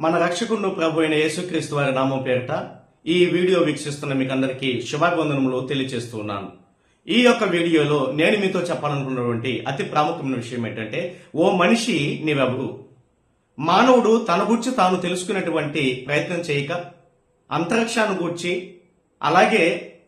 మన రక్షకుడు ప్రభు అయిన యేసుక్రీస్తు వారి నామం పేరిట ఈ వీడియో వీక్షిస్తున్న మీకు అందరికీ శుభాభివందనములు తెలియజేస్తూ ఉన్నాను. ఈ యొక్క వీడియోలో నేను మీతో చెప్పాలనుకున్నటువంటి అతి ప్రాముఖ్యమైన విషయం ఏంటంటే ఓ మనిషి నీవెవరు? మానవుడు తన గురించి తాను తెలుసుకునేటువంటి ప్రయత్నం చేయక అంతరిక్షాన్ని గూర్చి అలాగే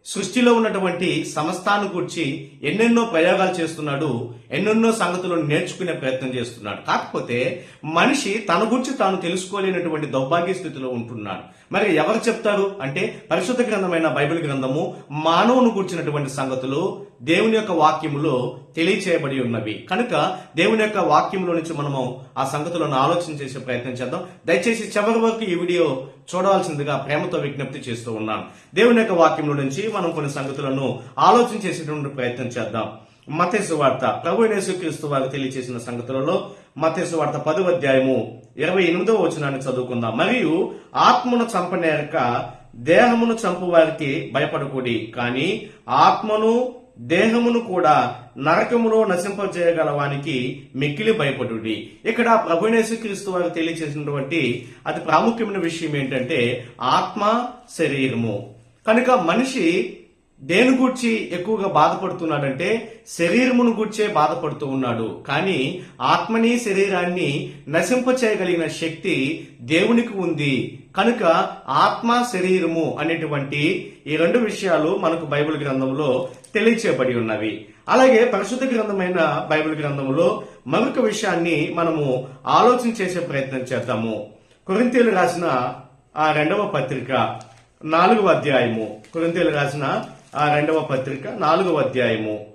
సృష్టిలో ఉన్నటువంటి సమస్తాన్ని గూర్చి ఎన్నెన్నో ప్రయోగాలు చేస్తున్నాడు ఎన్నెన్నో సంగతులను నేర్చుకునే ప్రయత్నం చేస్తున్నాడు. కాకపోతే మనిషి తన గురించి తాను తెలుసుకోలేనటువంటి దౌర్భాగ్య స్థితిలో ఉంటున్నాడు. మరి ఎవరు చెప్తారు? అంటే పరిశుద్ధ గ్రంథమైన బైబిల్ గ్రంథము మానవును గుర్చినటువంటి సంగతులు దేవుని యొక్క వాక్యములో తెలియచేయబడి ఉన్నవి. కనుక దేవుని యొక్క వాక్యంలో నుంచి మనము ఆ సంగతులను ఆలోచన చేసే ప్రయత్నం చేద్దాం. దయచేసి చివరి వరకు ఈ వీడియో చూడవలసిందిగా ప్రేమతో విజ్ఞప్తి చేస్తూ ఉన్నాను. దేవుని యొక్క వాక్యంలో నుంచి మనం కొన్ని సంగతులను ఆలోచన చేసేటువంటి ప్రయత్నం చేద్దాం. మతేసు వార్త. ప్రభు యేసుక్రీస్తు వారు తెలియచేసిన సంగతులలో మతేసు వార్త పదవ అధ్యాయము ఇరవై ఎనిమిదవ వచనాన్ని చదువుకుందాం. మరియు ఆత్మను చంపనేరక దేహమును చంపు వారికి భయపడకూడి కానీ ఆత్మను దేహమును కూడా నరకములో నశింపజేయగలవానికి మిక్కిలి భయపడుడి. ఇక్కడ ప్రభునేసుక్రీస్తు వారు తెలియచేసినటువంటి అతి ప్రాముఖ్యమైన విషయం ఏంటంటే ఆత్మ శరీరము. కనుక మనిషి దేని గూర్చి ఎక్కువగా బాధపడుతున్నాడంటే శరీరమును గూర్చే బాధపడుతూ ఉన్నాడు. కానీ ఆత్మని శరీరాన్ని నశింప చేయగలిగిన శక్తి దేవునికి ఉంది. కనుక ఆత్మ శరీరము అనేటువంటి ఈ రెండు విషయాలు మనకు బైబిల్ గ్రంథంలో తెలియచేయబడి ఉన్నవి. అలాగే పరిశుద్ధ గ్రంథమైన బైబిల్ గ్రంథంలో మరొక విషయాన్ని మనము ఆలోచన చేసే ప్రయత్నం చేద్దాము. కొరింతీలు రాసిన ఆ రెండవ పత్రిక నాలుగవ అధ్యాయము. కొరింతీలు రాసిన ఆ రెండవ పత్రిక నాలుగవ అధ్యాయము.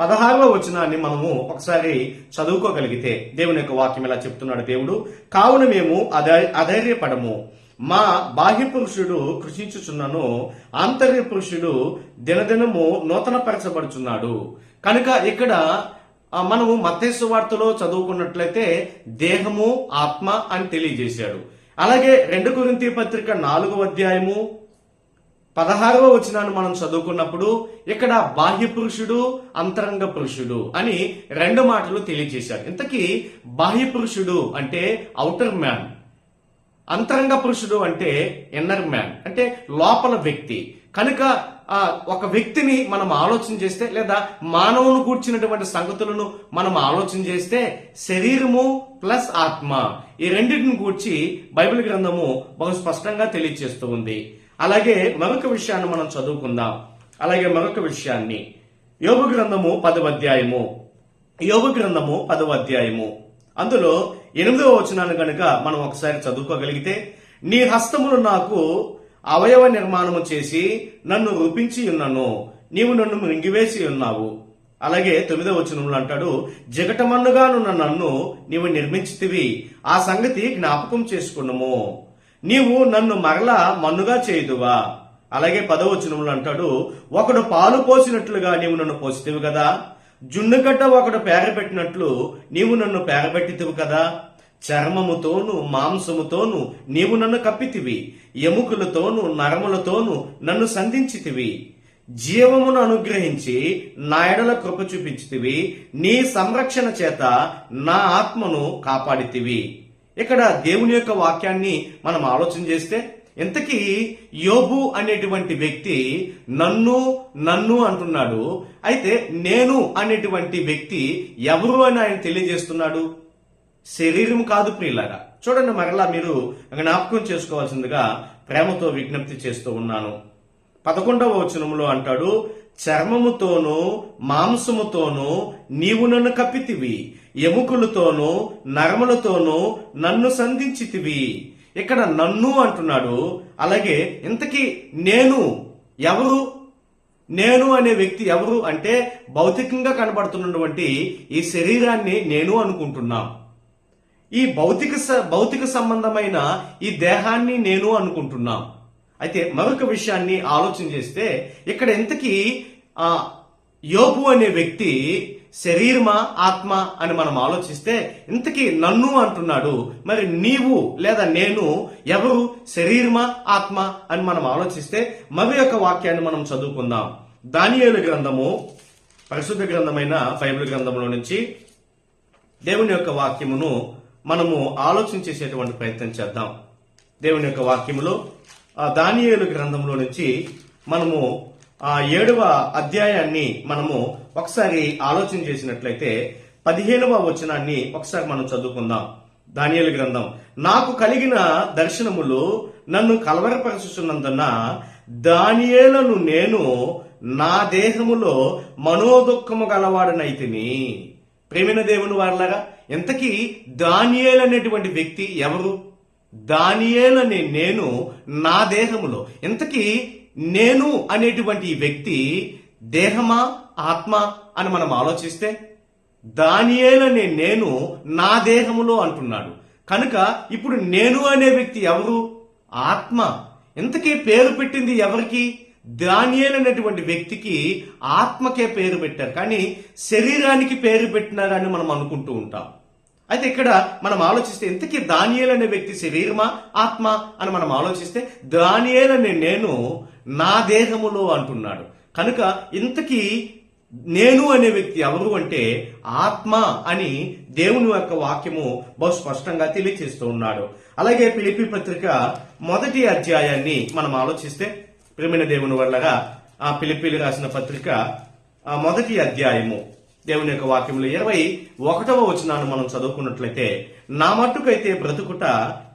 పదహారవ వచనాన్ని మనము ఒకసారి చదువుకోగలిగితే దేవుని యొక్క వాక్యం ఇలా చెప్తున్నాడు దేవుడు? కావున మేము అధై- అధైర్యపడము. మా బాహ్య పురుషుడు కృషించుచున్నను ఆంతర్య పురుషుడు దినదినము నూతనపరచబడుచున్నాడు. కనుక ఇక్కడ మనము మత్స్సు వార్తలో చదువుకున్నట్లయితే దేహము ఆత్మ అని తెలియజేశాడు. అలాగే రెండు కురింతి పత్రిక నాలుగవ అధ్యాయము పదహారవ వచనాన్ని మనం చదువుకున్నప్పుడు ఇక్కడ బాహ్య పురుషుడు అంతరంగ పురుషుడు అని రెండు మాటలు తెలియజేశారు ఇంతకీ బాహ్య పురుషుడు అంటే అవుటర్ మ్యాన్. అంతరంగ పురుషుడు అంటే ఇన్నర్ మ్యాన్ అంటే లోపల వ్యక్తి. కనుక ఒక వ్యక్తిని మనం ఆలోచన చేస్తే లేదా మానవును కూర్చున్నటువంటి సంగతులను మనం ఆలోచన చేస్తే శరీరము ప్లస్ ఆత్మ ఈ రెండింటిని కూర్చి బైబిల్ గ్రంథము బహు స్పష్టంగా తెలియజేస్తూ ఉంది. అలాగే మరొక విషయాన్ని మనం చదువుకుందాం. అలాగే మరొక విషయాన్ని. యోగ గ్రంథము పదవ అధ్యాయము. యోగ గ్రంథము పదవ అధ్యాయము. అందులో ఎనిమిదవ వచనాన్ని కనుక మనం ఒకసారి చదువుకోగలిగితే నీ హస్తములు నాకు అవయవ నిర్మాణము చేసి నన్ను రూపించి ఉన్నను నీవు నన్ను మృంగివేసి ఉన్నావు. అలాగే తొమ్మిదవ వచనంలో అంటాడు జగటమన్నుగానున్న నన్ను నీవు నిర్మించితివి ఆ సంగతి జ్ఞాపకం చేసుకున్నాము. నీవు నన్ను మరలా మన్నుగా చేయుదువా? అలాగే పదవచనంలో అంటాడు ఒకడు పాలు పోసినట్లుగా నీవు నన్ను పోసితివి కదా జున్నుగడ్డ ఒకడు పేరబెట్టినట్లు నీవు నన్ను పేరబెట్టితివి కదా. చర్మముతోను మాంసముతోను నీవు నన్ను కప్పితివి. ఎముకలతోను నరములతోను నన్ను సంధించితివి. జీవమును అనుగ్రహించి నా ఎడల కృప చూపించితివి. నీ సంరక్షణ చేత నా ఆత్మను కాపాడితివి. ఇక్కడ దేవుని యొక్క వాక్యాన్ని మనం ఆలోచన చేస్తే ఇంతకీ యోబు అనేటువంటి వ్యక్తి నన్ను నన్ను అంటున్నాడు. అయితే నేను అనేటువంటి వ్యక్తి ఎవరు అని ఆయన తెలియజేస్తున్నాడు? శరీరం కాదు ప్రియులారా. చూడండి మరలా మీరు జ్ఞాపకం చేసుకోవాల్సిందిగా ప్రేమతో విజ్ఞప్తి చేస్తూ ఉన్నాను. పదకొండవ వచనంలో అంటాడు చర్మముతోనూ మాంసముతోనూ నీవు నన్ను కప్పితివి ఎముకలతోనూ నరములతోనూ నన్ను సంధించితివి. ఇక్కడ నన్ను అంటున్నాడు అలాగే ఇంతకీ నేను ఎవరు? నేను అనే వ్యక్తి ఎవరు అంటే భౌతికంగా కనబడుతున్నటువంటి ఈ శరీరాన్ని నేను అనుకుంటున్నాం. ఈ భౌతిక స- భౌతిక సంబంధమైన ఈ దేహాన్ని నేను అనుకుంటున్నాం. అయితే మరొక విషయాన్ని ఆలోచన చేస్తే ఇక్కడ ఇంతకీ యోపు యోబు అనే వ్యక్తి శరీరమా ఆత్మ అని మనం ఆలోచిస్తే ఇంతకీ నన్ను అంటున్నాడు మరి నీవు లేదా నేను ఎవరు? శరీరమా ఆత్మ అని మనం ఆలోచిస్తే మరి యొక్క వాక్యాన్ని మనం చదువుకుందాం. దానియేలు గ్రంథము పరిశుద్ధ గ్రంథమైన బైబిల్ గ్రంథంలో నుంచి దేవుని యొక్క వాక్యమును మనము ఆలోచించేసేటువంటి ప్రయత్నం చేద్దాం. దేవుని యొక్క వాక్యములో ఆ దానియేలు గ్రంథంలో నుంచి మనము ఆ ఏడవ అధ్యాయాన్ని మనము ఒకసారి ఆలోచన చేసినట్లయితే పదిహేనవ వచనాన్ని ఒకసారి మనం చదువుకుందాం. దానియేలు గ్రంథం. నాకు కలిగిన దర్శనములు నన్ను కలవరపరచుచున్నందున దానియేలను నేను నా దేహములో మనోదుఖము గలవాడనైతిని. ప్రేమిన దేవుని వారలాగా ఎంతకీ దానియేల్ అనేటువంటి వ్యక్తి ఎవరు? దానియేలని నేను నా దేహములో. ఇంతకీ నేను అనేటువంటి వ్యక్తి దేహమా ఆత్మ అని మనం ఆలోచిస్తే దానియేలనే నేను నా దేహములో అంటున్నాడు. కనుక ఇప్పుడు నేను అనే వ్యక్తి ఎవరు? ఆత్మ. ఇంతకీ పేరు పెట్టింది ఎవరికి? దానియేలు అనేటువంటి వ్యక్తికి ఆత్మకే పేరు పెట్టారు. కానీ శరీరానికి పేరు పెట్టినారని మనం అనుకుంటూ ఉంటాం. అయితే ఇక్కడ మనం ఆలోచిస్తే ఇంతకీ దానియేలు అనే వ్యక్తి శరీరమా ఆత్మ అని మనం ఆలోచిస్తే దానియేలనే అనే నేను నా దేహములో అంటున్నాడు. కనుక ఇంతకీ నేను అనే వ్యక్తి ఎవరు అంటే ఆత్మ అని దేవుని యొక్క వాక్యము బహు స్పష్టంగా తెలియజేస్తూ ఉన్నాడు. అలాగే పిలిపి పత్రిక మొదటి అధ్యాయాన్ని మనం ఆలోచిస్తే ప్రేమిన దేవుని వల్లగా ఆ పిలిపిలు రాసిన పత్రిక ఆ మొదటి అధ్యాయము దేవుని యొక్క వాక్యంలో ఇరవై ఒకటవ వచనాన్ని మనం చదువుకున్నట్లయితే నా మట్టుకైతే బ్రతుకుట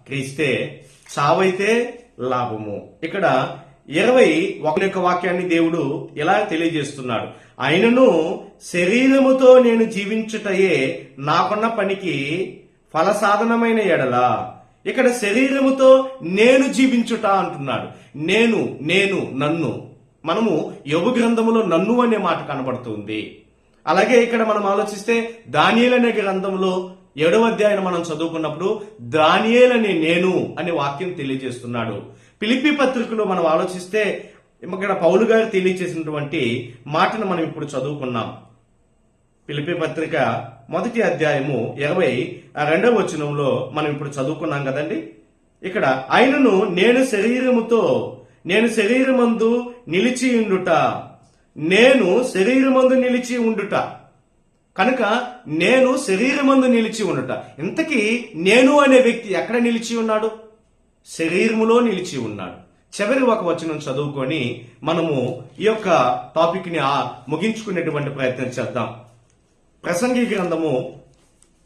క్రీస్తే సావైతే లాభము. ఇక్కడ ఇరవై ఒకరి యొక్క వాక్యాన్ని దేవుడు ఇలా తెలియజేస్తున్నాడు. ఆయనను శరీరముతో నేను జీవించుటయే నాకున్న పనికి ఫలసాధనమైన ఎడల. ఇక్కడ శరీరముతో నేను జీవించుట అంటున్నాడు. నేను నేను నన్ను. మనము యోగు గ్రంథములో నన్ను అనే మాట కనబడుతుంది. అలాగే ఇక్కడ మనం ఆలోచిస్తే దానియల్ అనే గ్రంథంలో ఏడవ అధ్యాయం మనం చదువుకున్నప్పుడు దానియేల్ అనే నేను అనే వాక్యం తెలియజేస్తున్నాడు. పిలిపి పత్రికలో మనం ఆలోచిస్తే ఇక్కడ పౌలు గారు తెలియచేసినటువంటి మాటను మనం ఇప్పుడు చదువుకున్నాం. పిలిపి పత్రిక మొదటి అధ్యాయము ఇరవై రెండవ వచనంలో మనం ఇప్పుడు చదువుకున్నాం కదండి? ఇక్కడ ఆయనను నేను శరీరముతో నేను శరీరమందు నిలిచి ఉండుట నేను శరీరమందు నిలిచి ఉండుట. కనుక నేను శరీరమందు నిలిచి ఉండుట. ఇంతకీ నేను అనే వ్యక్తి ఎక్కడ నిలిచి ఉన్నాడు? శరీరములో నిలిచి ఉన్నాడు. చివరి ఒక వచనం చదువుకొని మనము ఈ యొక్క టాపిక్ని ముగించుకునేటువంటి ప్రయత్నం చేద్దాం. ప్రసంగి గ్రంథము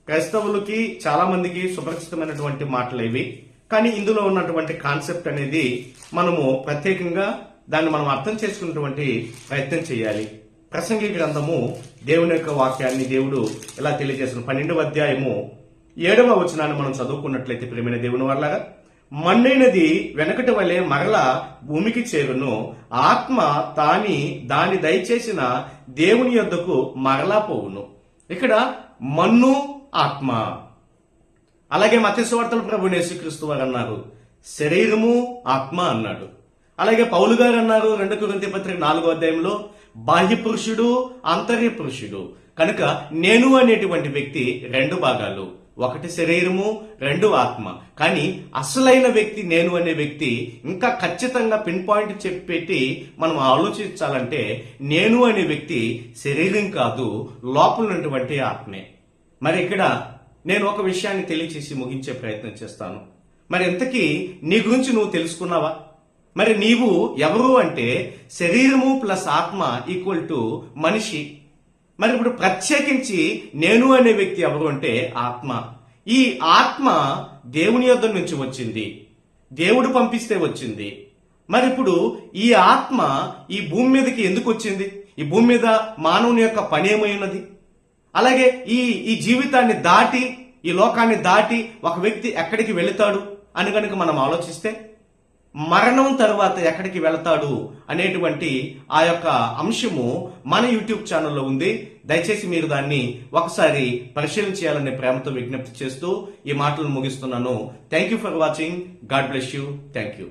క్రైస్తవులకి చాలా మందికి సుపరిచితమైనటువంటి మాటలు ఇవి. కానీ ఇందులో ఉన్నటువంటి కాన్సెప్ట్ అనేది మనము ప్రత్యేకంగా దాన్ని మనం అర్థం చేసుకున్నటువంటి ప్రయత్నం చేయాలి. ప్రసంగి గ్రంథము దేవుని యొక్క వాక్యాన్ని దేవుడు ఇలా తెలియజేసిన పన్నెండవ అధ్యాయము ఏడవ వచనాన్ని మనం చదువుకున్నట్లయితే ప్రేమైన దేవుని వల్లగా మన్నైనది వెనకటి వలె మరల భూమికి చేరును. ఆత్మ తాని దాని దయచేసిన దేవుని యొద్దకు మరలా పోవును. ఇక్కడ మన్ను ఆత్మ. అలాగే మత్స్యవార్తలు ప్రభు యేసుక్రీస్తు వారు అన్నారు. శరీరము ఆత్మ అన్నాడు. అలాగే పౌలు గారు అన్నారు రెండు కొరింథీ పత్రిక నాలుగో అధ్యాయంలో బాహ్య పురుషుడు అంతర్య పురుషుడు. కనుక నేను అనేటువంటి వ్యక్తి రెండు భాగాలు. ఒకటి శరీరము రెండు ఆత్మ. కానీ అసలైన వ్యక్తి నేను అనే వ్యక్తి ఇంకా ఖచ్చితంగా పిన్ పాయింట్ చెప్పి మనం ఆలోచించాలంటే నేను అనే వ్యక్తి శరీరం కాదు లోపల ఉన్నటువంటి ఆత్మే. మరి ఇక్కడ నేను ఒక విషయాన్ని తెలియచేసి ముగించే ప్రయత్నం చేస్తాను. మరి ఇంతకీ నీ గురించి నువ్వు తెలుసుకున్నావా? మరి నీవు ఎవరు అంటే శరీరము ప్లస్ ఆత్మ ఈక్వల్ టు మనిషి. మరి ఇప్పుడు ప్రత్యేకించి నేను అనే వ్యక్తి ఎవరు అంటే ఆత్మ. ఈ ఆత్మ దేవుని యొద్ద నుంచి వచ్చింది. దేవుడు పంపిస్తే వచ్చింది. మరి ఇప్పుడు ఈ ఆత్మ ఈ భూమి మీదకి ఎందుకు వచ్చింది? ఈ భూమి మీద మానవుని యొక్క పని ఏమైనది అలాగే ఈ ఈ జీవితాన్ని దాటి ఈ లోకాన్ని దాటి ఒక వ్యక్తి ఎక్కడికి వెళుతాడు అని కనుక మనం ఆలోచిస్తే మరణం తర్వాత ఎక్కడికి వెళతాడు అనేటువంటి ఆ యొక్క అంశము మన యూట్యూబ్ ఛానల్లో ఉంది. దయచేసి మీరు దాన్ని ఒకసారి పరిశీలన చేయాలనే ప్రేమతో విజ్ఞప్తి చేస్తూ ఈ మాటలను ముగిస్తున్నాను. Thank you for watching God bless you thank you